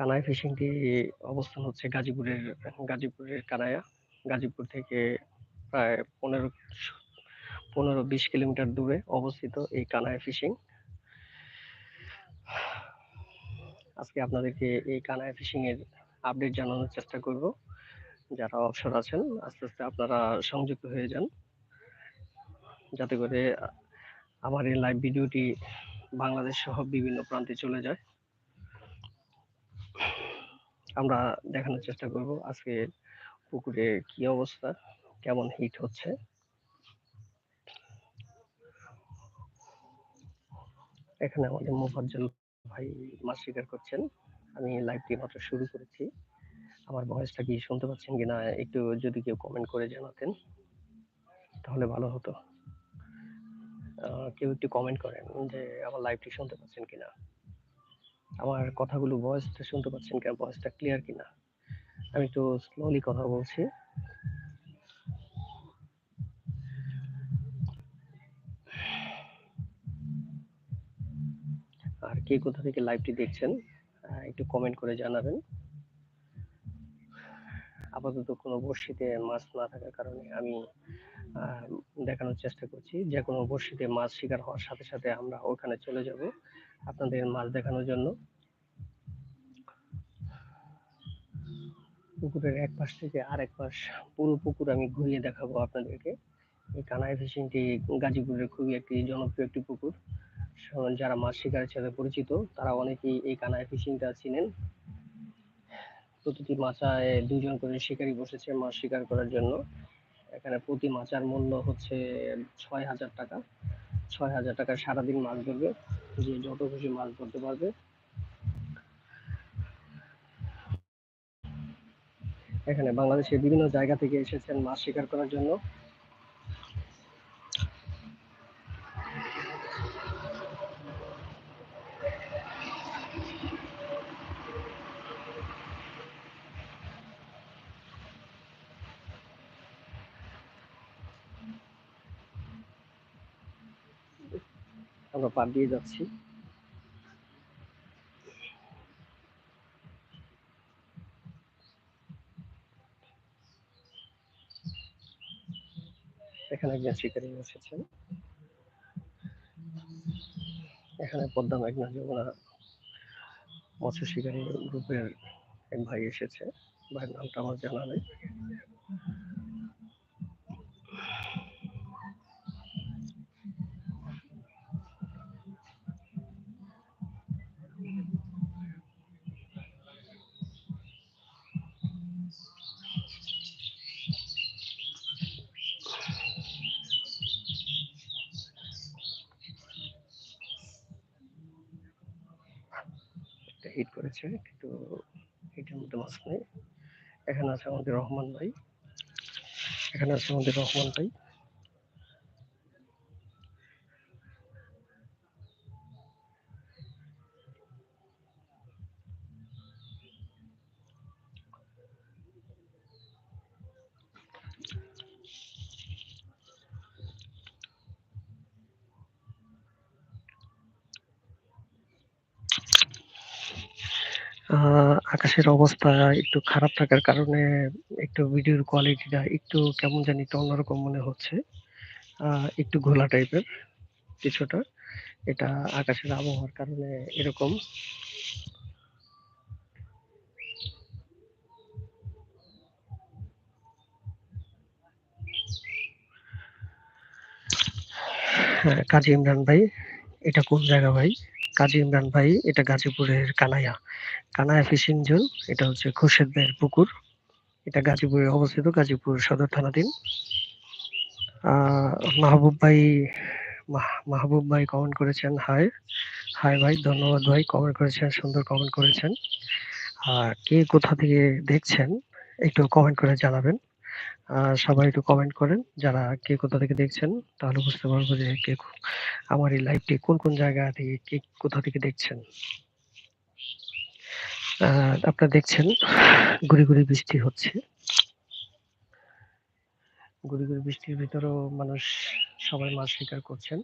কানায় ফিশিংটি অবস্থান হচ্ছে গাজীপুরের গাজীপুরের কানায়া গাজীপুর থেকে প্রায় পনেরো পনেরো বিশ কিলোমিটার দূরে অবস্থিত এই কানায় ফিশিং আজকে আপনাদেরকে এই কানায় ফিশিং এর আপডেট জানানোর চেষ্টা করব। যারা অবসর আছেন, আস্তে আস্তে আপনারা সংযুক্ত হয়ে যান। যাতে করে আমার এই লাইভ ভিডিওটি বাংলাদেশ সহ বিভিন্ন প্রান্তে চলে যায়। আমরা দেখানোর চেষ্টা করব আজকে পুকুরে কি অবস্থা, কেমন হিট হচ্ছে? এখানে আমাদের মোফাজ্জল ভাই মাছ শিকার করছেন। আমি লাইভটি মাত্র শুরু করেছি। আমার ভয়েসটা কি শুনতে পাচ্ছেন কিনা একটু যদি কেউ কমেন্ট করে জানাতেন, তাহলে ভালো হতো। কেউ একটু কমেন্ট করেন যে আমার লাইভটি শুনতে পাচ্ছেন কিনা। আমার কথাগুলো ভয়েসটা শুনতে পাচ্ছেন কিনা ভয়েসটা ক্লিয়ার কিনা? আমি একটু স্লোলি কথা বলছি। আর কে কোথা থেকে লাইভটি দেখছেন একটু কমেন্ট করে জানাবেন। আপাতত কোনো বড়শিতে মাছ না থাকার কারণে আমি দেখানোর চেষ্টা করছি। যে কোনো বড়শিতে মাছ শিকার হওয়ার সাথে সাথে আমরা ওখানে চলে যাব আপনাদের মাছ দেখানোর জন্য। পুকুরের এক পাশ থেকে আরেক পাশ, পুরো পুকুর আমি ঘুরিয়ে দেখাবো আপনাদেরকে। এই কানাই ফিশিংটি গাজীপুরের খুবই একটি জনপ্রিয় একটি পুকুর। যারা মাছ শিকারের সাথে পরিচিত, তারা অনেকেই এই কানাই ফিশিংটা চিনেন। প্রতিটি মাচায় দুজন করে শিকারী বসেছে মাছ শিকার করার জন্য। এখানে প্রতি মাচার মূল্য হচ্ছে ছয় হাজার টাকা। ছয় হাজার টাকা সারাদিন মাছ ধরবে, যে যত খুশি মাছ ধরতে পারবে। এখানে বাংলাদেশের বিভিন্ন জায়গা থেকে এসেছেন মাছ শিকার করার জন্য। আমরা পার দিয়ে যাচ্ছি। এখানে একজন শিকারী এসেছেন। এখানে পদ্মা মেঘনা যমুনা মৎস্য শিকারী গ্রুপের এক ভাই এসেছে। ভাইয়ের নামটা আমার জানা নেই। হিট করেছে। কিন্তু হিটের মধ্যে মাছ নেই। এখানে আছে আমাদের রহমান ভাই। এখানে আছে আমাদের রহমান ভাই। আকাশের অবস্থা একটু খারাপ থাকার কারণে একটু ভিডিওর কোয়ালিটিটা একটু কেমন জানি একটু অন্যরকম মনে হচ্ছে। একটু ঘোলা টাইপের কিছুটা। এটা আকাশের আবহাওয়ার কারণে এরকম। হ্যাঁ কাজী ইমরান ভাই, এটা কোন জায়গা ভাই? কাজী ইমরান ভাই, এটা গাজীপুরের কানাইয়া। কানাইয়া ফিশিং জোন এটা হচ্ছে খুরশেদ ভাইয়ের পুকুর। এটা গাজীপুরে অবস্থিত, গাজীপুর সদর থানাধীন। মাহবুব ভাই মাহবুব ভাই কমেন্ট করেছেন হাই হাই ভাই, ধন্যবাদ ভাই কমেন্ট করেছেন, সুন্দর কমেন্ট করেছেন। আর কে কোথা থেকে দেখছেন, একটু কমেন্ট করে জানাবেন। সবাই একটু কমেন্ট করেন যারা কে কোথা থেকে দেখছেন, তাহলে বুঝতে পারব যে কে আমার এই লাইভটি কোন কোন জায়গা থেকে কে কোথা থেকে দেখছেন। আপনারা দেখছেন, গুড়ি গুড়ি বৃষ্টি হচ্ছে। গুড়ি গুড়ি বৃষ্টির ভিতরেও মানুষ সবাই মাছ শিকার করছেন।